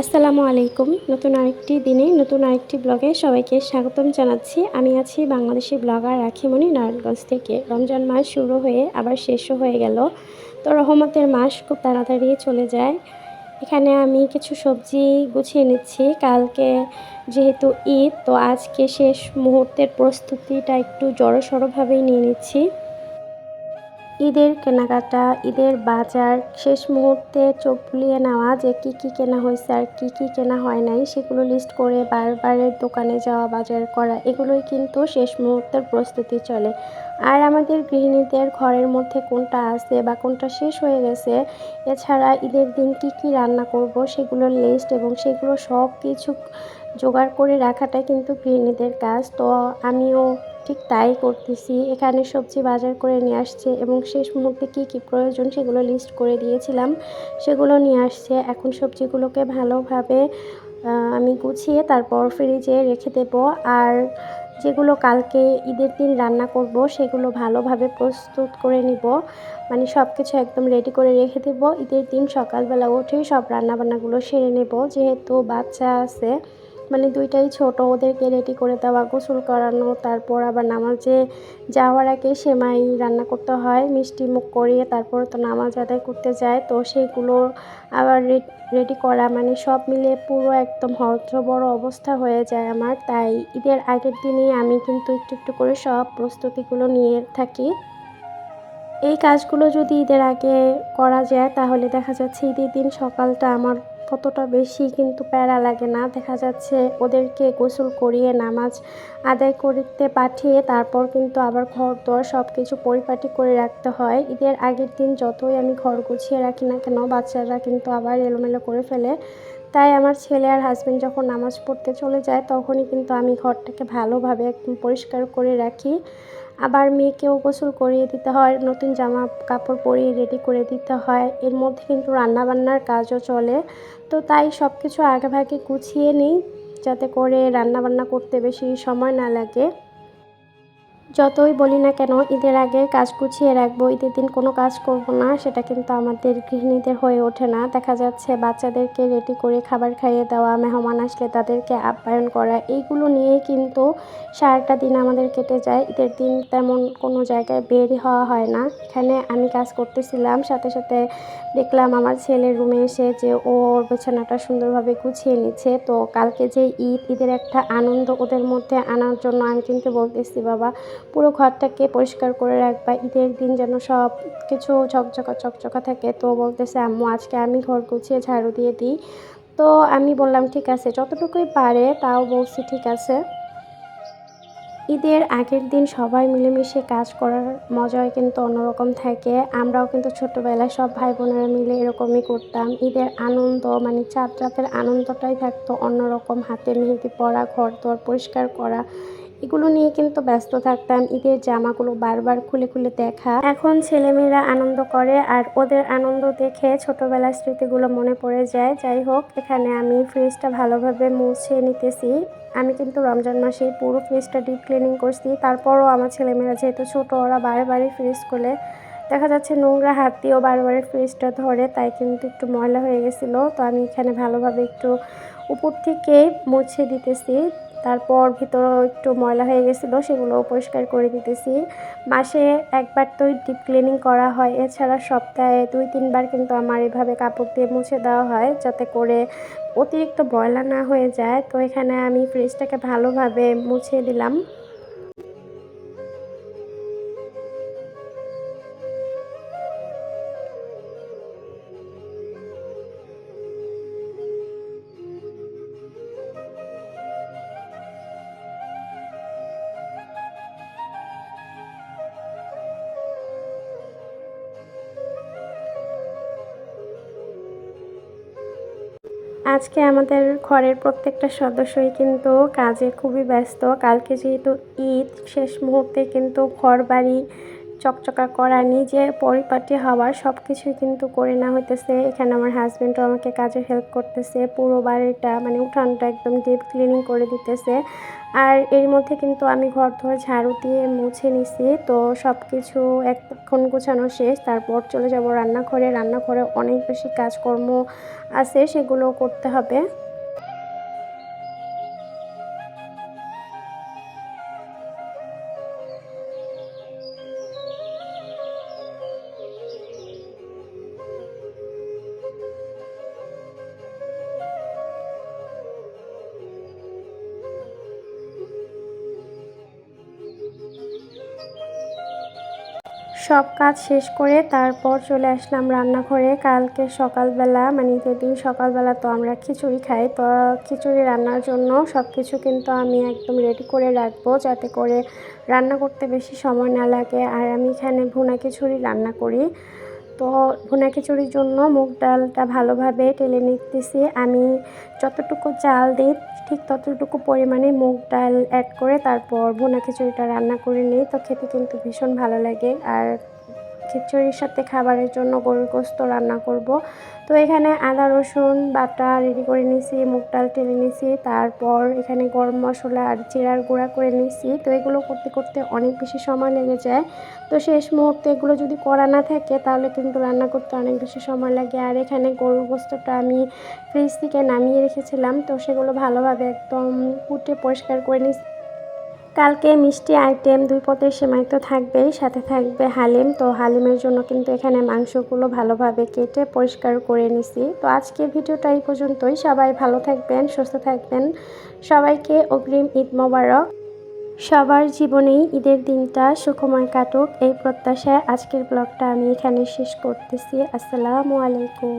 আসসালামু আলাইকুম। নতুন আরেকটি দিনে, নতুন আরেকটি ব্লগে সবাইকে স্বাগতম জানাচ্ছি। আমি আছি বাংলাদেশি ব্লগার রাখিমণি নারায়ণগঞ্জ থেকে। রমজান মাস শুরু হয়ে আবার শেষও হয়ে গেল। তো রহমতের মাস খুব তাড়াতাড়ি চলে যায়। এখানে আমি কিছু সবজি গুছিয়ে নিচ্ছি। কালকে যেহেতু ঈদ, তো আজকে শেষ মুহূর্তের প্রস্তুতিটা একটু জড়সড়ভাবেই নিয়ে নিচ্ছি। ঈদের কেনাকাটা, ঈদের বাজার, শেষ মুহূর্তে চোখ বুলিয়ে নেওয়া যে কি কি কেনা হয়েছে আর কি কি কেনা হয় নাই, সেগুলো লিস্ট করে বারবারের দোকানে যাওয়া, বাজার করা, এগুলোই কিন্তু শেষ মুহূর্তের প্রস্তুতি চলে। আর আমাদের গৃহিণীদের ঘরের মধ্যে কোনটা আছে বা কোনটা শেষ হয়ে গেছে, এছাড়া ঈদের দিন কি কি রান্না করব, সেগুলোর লিস্ট এবং সেগুলো সব কিছু জোগাড় করে রাখাটাই কিন্তু গৃহিণীদের কাজ। তো আমিও ঠিক তাই করতেছি। এখানে সবজি বাজার করে নিয়ে আসছে এবং শেষ মুহূর্তে কী কী প্রয়োজন সেগুলো লিস্ট করে দিয়েছিলাম। সেগুলো নিয়ে আসছে। এখন সবজিগুলোকে ভালোভাবে আমি গুছিয়ে তারপর ফ্রিজে রেখে দেব। আর যেগুলো কালকে ঈদের দিন রান্না করব সেগুলো ভালোভাবে প্রস্তুত করে নিব। মানে সব কিছু একদম রেডি করে রেখে দেব। ঈদের দিন সকালবেলা উঠেই সব রান্নাবান্নাগুলো সেরে নেব। যেহেতু বাচ্চা আছে মানে দুইটাই ছোট, ওদেরকে রেডি করে দেওয়া, গোসল করানো, তারপর আবার নামাজে যাওয়ার আগে সেমাই রান্না করতে হয়, মিষ্টি মুখ করিয়ে তারপর তো নামাজ আদায় করতে যায়। তো সেইগুলো আবার রেডি করা মানে সব মিলে পুরো একদম বড় অবস্থা হয়ে যায় আমার। তাই ঈদের আগের দিনেই আমি কিন্তু একটু একটু করে সব প্রস্তুতিগুলো নিয়ে থাকি। এই কাজগুলো যদি ঈদের আগে করা যায়, তাহলে দেখা যাচ্ছে ঈদের দিন সকালটা আমার ততটা বেশি কিন্তু প্যারা লাগে না। দেখা যাচ্ছে ওদেরকে গোসল করিয়ে নামাজ আদায় করতে পাঠিয়ে তারপর কিন্তু আবার ঘর দর সব কিছু পরিপাটি করে রাখতে হয়। ঈদের আগের দিন যতই আমি ঘর গুছিয়ে রাখি না কেন, বাচ্চারা কিন্তু আবার এলোমেলো করে ফেলে। তাই আমার ছেলে আর হাজব্যান্ড যখন নামাজ পড়তে চলে যায়, তখনই কিন্তু আমি ঘরটাকে ভালোভাবে একদম পরিষ্কার করে রাখি। আবার মেয়েকেও গোসল করিয়ে দিতে হয়, নতুন জামা কাপড় পরিয়ে রেডি করে দিতে হয়। এর মধ্যে কিন্তু রান্নাবান্নার কাজও চলে। তো তাই সব কিছু আগেভাগে গুছিয়ে নিই, যাতে করে রান্নাবান্না করতে বেশি সময় না লাগে। যতই বলি না কেন, ঈদের আগে কাজ গুছিয়ে রাখব, ঈদের দিন কোনো কাজ করব না, সেটা কিন্তু আমাদের গৃহিণীদের হয়ে ওঠে না। দেখা যাচ্ছে বাচ্চাদেরকে রেডি করে খাবার খাইয়ে দেওয়া, মেহমান আসলে তাদেরকে আপ্যায়ন করা, এইগুলো নিয়েই কিন্তু সারাটা দিন আমাদের কেটে যায়। ঈদের দিন তেমন কোনো জায়গায় বের হওয়া হয় না। এখানে আমি কাজ করতেছিলাম, সাথে সাথে দেখলাম আমার ছেলের রুমে এসে যে ওর বিছানাটা সুন্দরভাবে গুছিয়ে নিচ্ছে। তো কালকে যে ঈদ, ঈদের একটা আনন্দ ওদের মধ্যে আনার জন্য আমি কিন্তু বলতেছি, বাবা পুরো ঘরটাকে পরিষ্কার করে রাখবা। ঈদের দিন যেন সব কিছু ঝকঝকা, চকচকা থাকে। তো বলতেছে, আম্মু, আজকে আমি ঘর গুছিয়ে ঝাড়ু দিয়ে দিই। তো আমি বললাম, ঠিক আছে, যতটুকুই পারে তাও বলছি, ঠিক আছে। ঈদের আগের দিন সবাই মিলেমিশে কাজ করার মজাই কিন্তু অন্যরকম থাকে। আমরাও কিন্তু ছোটোবেলায় সব ভাই বোনেরা মিলে এরকমই করতাম। ঈদের আনন্দ মানে চাঁদ রাতের আনন্দটাই থাকতো অন্যরকম। হাতে মেহেদি পরা, ঘর দর পরিষ্কার করা এগুলো নিয়ে কিন্তু ব্যস্ত থাকতাম। ঈদের জামাগুলো বারবার খুলে খুলে দেখা। এখন ছেলেমেয়েরা আনন্দ করে আর ওদের আনন্দ দেখে ছোটোবেলার স্মৃতিগুলো মনে পড়ে যায়। যাই হোক, এখানে আমি ফ্রিজটা ভালোভাবে মুছে নিতেছি। আমি কিন্তু রমজান মাসে পুরো ফ্রিজটা ডিপ ক্লিনিং করছি। তারপরও আমার ছেলেমেয়েরা যেহেতু ছোটো, ওরা বারে ফ্রিজ খুলে দেখা যাচ্ছে নোংরা হাত দিয়েও বারে ফ্রিজটা ধরে, তাই কিন্তু একটু ময়লা হয়ে গেছিল। তো আমি এখানে ভালোভাবে একটু উপর থেকে মুছে দিতেছি। তারপর ভিতরেও একটু ময়লা হয়ে গেছিল সেগুলো পরিষ্কার করে দিতেছি। মাসে একবার তো ডিপ ক্লিনিং করা হয়, এছাড়া সপ্তাহে দুই, তিনবার কিন্তু আমার এভাবে কাপড় দিয়ে মুছে দেওয়া হয়, যাতে করে অতিরিক্ত ময়লা না হয়ে যায়। তো এখানে আমি ফ্রিজটাকে ভালোভাবে মুছে দিলাম। আজকে আমাদের ঘরের প্রত্যেকটা সদস্যই কিন্তু কাজে খুবই ব্যস্ত। কালকে যেহেতু ঈদ, শেষ মুহূর্তে কিন্তু ঘর বাড়ি চকচকা করা নিজের পরিপাটি হওয়ার সব কিছুই কিন্তু করে না হইতেছে। এখানে আমার হাজব্যান্ডও আমাকে কাজে হেল্প করতেছে। পুরো বাড়িটা মানে উঠানটা একদম ডিপ ক্লিনিং করে দিতেছে। আর এর মধ্যে কিন্তু আমি ঘর ধরে ঝাড়ু দিয়ে মুছে নিছি। তো সব কিছু এখন গোছানো শেষ। তারপর চলে যাব রান্নাঘরে। রান্নাঘরে অনেক বেশি কাজকর্ম আছে সেগুলো করতে হবে। সব কাজ শেষ করে তারপর চলে আসলাম রান্নাঘরে। কালকে সকালবেলা মানে যেদিন সকালবেলা তো আমরা খিচুড়ি খাই। তো খিচুড়ি রান্নার জন্য সব কিছু কিন্তু আমি একদম রেডি করে রাখব যাতে করে রান্না করতে বেশি সময় না লাগে। আর আমি এখানে ভুনা খিচুড়ি রান্না করি। তো ভুনা খিচুড়ির জন্য মুগ ডালটা ভালোভাবে টেলে নিতেছি। আমি যতটুকু চাল দিই, ঠিক ততটুকু পরিমাণে মুগ ডাল অ্যাড করে তারপর ভুনা খিচুড়িটা রান্না করে নিই। তো খেতে কিন্তু ভীষণ ভালো লাগে। আর খিচুড়ির সাথে খাবারের জন্য গরুর গোস্ত রান্না করব। তো এখানে আদা, রসুন, বাটা রেডি করে নিয়েছি, মুগ ডাল টেনে নিয়েছি, তারপর এখানে গরম মশলা আর জিরার গুঁড়া করে নিয়েছি। তো এগুলো করতে করতে অনেক বেশি সময় লেগে যায়। তো শেষ মুহূর্তে এগুলো যদি করা না থাকে, তাহলে কিন্তু রান্না করতে অনেক বেশি সময় লাগে। আর এখানে গরুর গোস্তটা আমি ফ্রিজ থেকে নামিয়ে রেখেছিলাম, তো সেগুলো ভালোভাবে একদম কুটে পরিষ্কার করে নিয়েছি। কালকে মিষ্টি আইটেম দুই পদের সেমাই তো থাকবেই, সাথে থাকবে হালিম। তো হালিমের জন্য কিন্তু এখানে মাংসগুলো ভালোভাবে কেটে পরিষ্কার করে নিছি। তো আজকের ভিডিওটা এই পর্যন্তই। সবাই ভালো থাকবেন, সুস্থ থাকবেন। সবাইকে অগ্রিম ঈদ মোবারক। সবার জীবনেই ঈদের দিনটা সুখময় কাটুক। এই প্রত্যাশায় আজকের ব্লগটা আমি এখানে শেষ করতেছি। আসসালামু আলাইকুম।